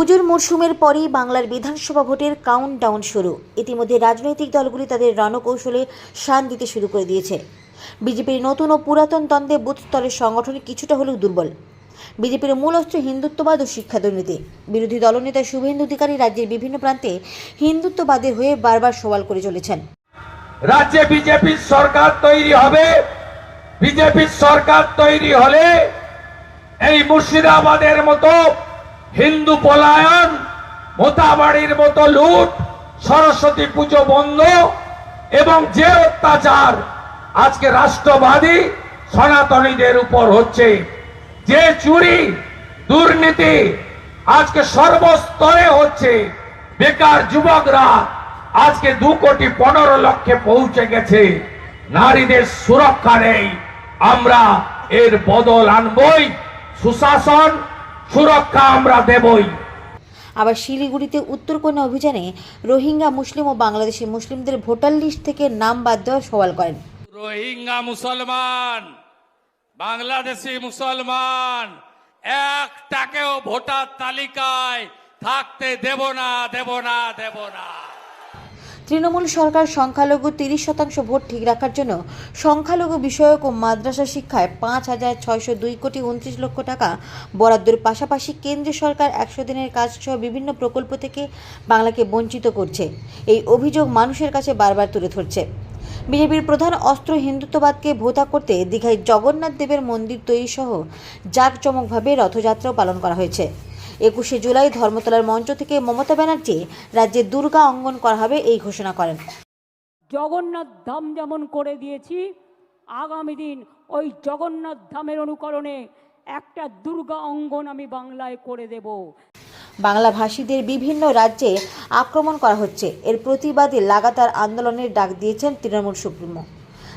পুজোর মরশুমের পরেই বাংলার বিধানসভা ভোটের কাউন্টডাউন শুরু। ইতিমধ্যে রাজনৈতিক দলগুলি তাদের রণকৌশলে শান দিতে শুরু করে দিয়েছে। বিজেপির নতুন ও পুরাতন দ্বন্দ্বে বুথ স্তরের সংগঠন কিছুটা হলেও দুর্বল। বিজেপির মূল অস্ত্র হিন্দুত্ববাদ ও শিক্ষা দুর্নীতি। বিরোধী দলনেতা শুভেন্দু অধিকারী রাজ্যের বিভিন্ন প্রান্তে হিন্দুত্ববাদের হয়ে বারবার সওয়াল করে চলেছেন। রাজ্যে বিজেপির সরকার তৈরি হবে। বিজেপির সরকার তৈরি হলে এই মুর্শিদাবাদের মতো হিন্দু পলায়ন মোতাবাড়ির মতো লুট, সরস্বতী পুজো বন্ধ এবং যে অত্যাচার আজকে রাষ্ট্রবাদী সনাতনীদের উপর হচ্ছে, যে চুরি, দুর্নীতি আজকে সর্বস্তরে হচ্ছে, বেকার যুবকরা আজকে দু কোটি পনেরো লক্ষে পৌঁছে গেছে, নারীদের সুরক্ষা নেই, আমরা এর বদল আনবই, সুশাসন সুরক্ষা আমরা দেবই। আবার শিলিগুড়িতে উত্তরকন্যা অভিযানে রোহিঙ্গা মুসলিম ও বাংলাদেশি মুসলিমদের ভোটার লিস্ট থেকে নাম বাদ দেওয়ার সওয়াল করেন। রোহিঙ্গা মুসলমান বাংলাদেশি মুসলমান একটাকেও ভোটার তালিকায় থাকতে দেব না দেব না দেব না। তৃণমূল সরকার সংখ্যালঘু তিরিশ শতাংশ ভোট ঠিক রাখার জন্য সংখ্যালঘু বিষয়ক ও মাদ্রাসা শিক্ষায় পাঁচ হাজার ছয়শো দুই কোটি উনত্রিশ লক্ষ টাকা বরাদ্দের পাশাপাশি কেন্দ্রীয় সরকার একশো দিনের কাজ সহ বিভিন্ন প্রকল্প থেকে বাংলাকে বঞ্চিত করছে। এই অভিযোগ মানুষের কাছে বারবার তুলে ধরছে। বিজেপির প্রধান অস্ত্র হিন্দুত্ববাদকে ভোতা করতে দীঘায় জগন্নাথ দেবের মন্দির তৈরি সহ জাঁকজমকভাবে রথযাত্রাও পালন করা হয়েছে। একুশে জুলাই ধর্মতলার মঞ্চ থেকে মমতা ব্যানার্জি রাজ্যে দুর্গা অঙ্গন করা হবে এই ঘোষণা করেন। জগন্নাথ ধাম যেমন করে দিয়েছি আগামী দিন ওই জগন্নাথ ধামের অনুকরণে একটা দুর্গা অঙ্গন আমি বাংলায় করে দেব। বাংলা ভাষীদের বিভিন্ন রাজ্যে আক্রমণ করা হচ্ছে। এর প্রতিবাদে লাগাতার আন্দোলনের ডাক দিয়েছেন তৃণমূল সুপ্রিমো।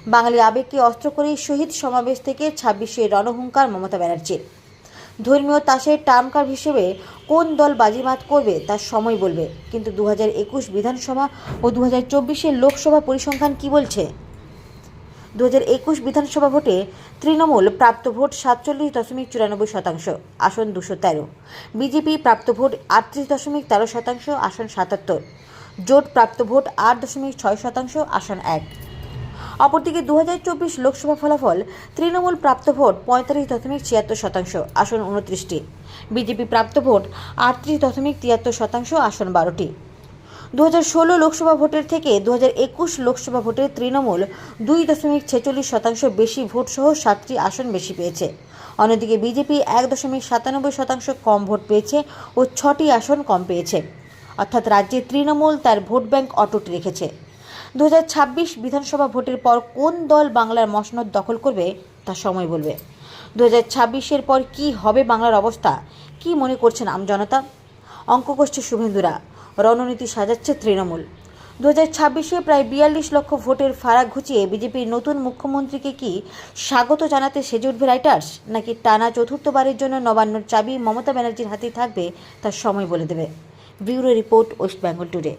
বাঙালি আবেগকে অস্ত্র করেই শহীদ সমাবেশ থেকে ছাব্বিশে রণহুঙ্কার মমতা ব্যানার্জির। ধর্মীয় তাসের টার্মকার হিসেবে কোন দল বাজিমাত করবে তার সময় বলবে। কিন্তু দু একুশ বিধানসভা ও দু হাজার লোকসভা পরিসংখ্যান কি বলছে? দু একুশ বিধানসভা ভোটে তৃণমূল প্রাপ্ত ভোট সাতচল্লিশ দশমিক চুরানব্বই শতাংশ, আসন দুশো তেরো। বিজেপি প্রাপ্ত ভোট আটত্রিশ দশমিক তেরো শতাংশ, আসন সাতাত্তর। জোট প্রাপ্ত ভোট আট দশমিক ছয় শতাংশ, আসন এক। অপরদিকে দু হাজার চব্বিশ লোকসভা ফলাফল তৃণমূল প্রাপ্ত ভোট পঁয়তাল্লিশ দশমিক ছিয়াত্তর শতাংশ, আসন উনত্রিশটি। বিজেপি প্রাপ্ত ভোট আটত্রিশ দশমিক তিয়াত্তর শতাংশ, আসন বারোটি। দু হাজার ষোলো লোকসভা ভোটের থেকে দু হাজার একুশ লোকসভা ভোটে তৃণমূল দুই দশমিক ছেচল্লিশ শতাংশ বেশি ভোট সহ সাতটি আসন বেশি পেয়েছে। অন্যদিকে বিজেপি এক দশমিক সাতানব্বই শতাংশ কম ভোট পেয়েছে ও ছটি আসন কম পেয়েছে। অর্থাৎ রাজ্যে তৃণমূল তার ভোট ব্যাংক অটুট রেখেছে। দু হাজার ছাব্বিশ বিধানসভা ভোটের পর কোন দল বাংলার মসনদ দখল করবে, তা সময় বলবে। দু হাজার পর কি হবে বাংলার অবস্থা, কি মনে করছেন আমজনতা অঙ্ক করছে শুভেন্দুরা, রণনীতি সাজাচ্ছে তৃণমূল। দু হাজার ছাব্বিশে প্রায় বিয়াল্লিশ লক্ষ ভোটের ফারাক ঘুচিয়ে বিজেপির নতুন মুখ্যমন্ত্রীকে কি স্বাগত জানাতে সেজে উঠবে রাইটার্স, নাকি টানা চতুর্থবারের জন্য নবান্নর চাবি মমতা ব্যানার্জির হাতেই থাকবে তার সময় বলে দেবে। Bureau report West Bengal today.